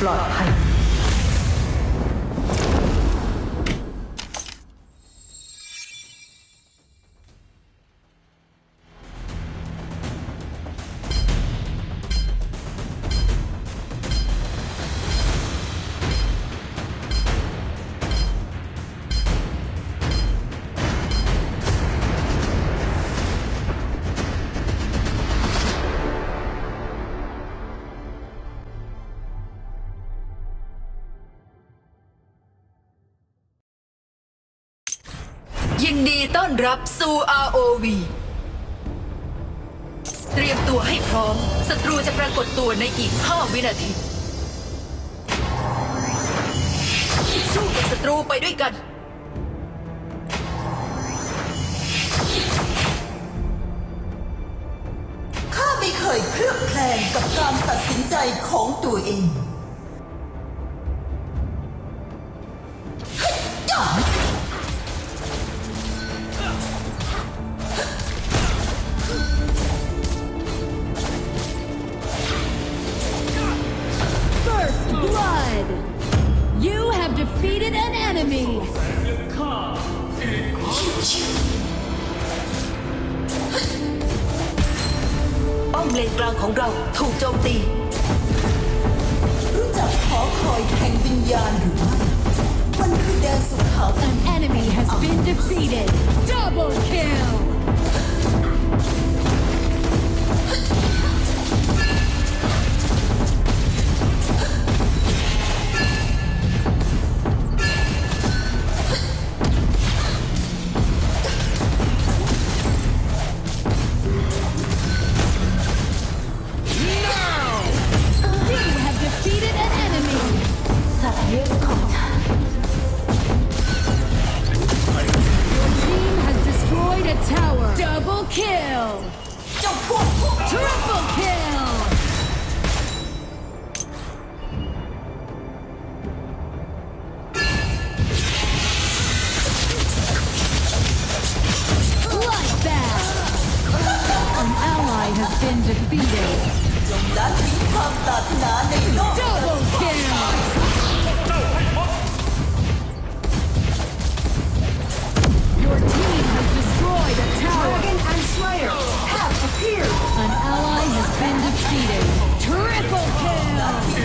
ปลอดภัย ยินดีต้อนรับสู่ ROV เตรียมตัวให้พร้อม ศัตรูจะปรากฏตัวในอีก 5 วินาที สู้กับศัตรูไปด้วยกันข้าไม่เคยเคลือบแคลงกับการตัดสินใจของตัวเอง ป้อมเลนกลางของเราถูกโจมตี รู้จักหอคอยแห่งวิญญาณหรือไม่มันคือแดนสุขาว An enemy has been defeated! Double kill! kill! Triple kill! An ally has been defeated. Double kill!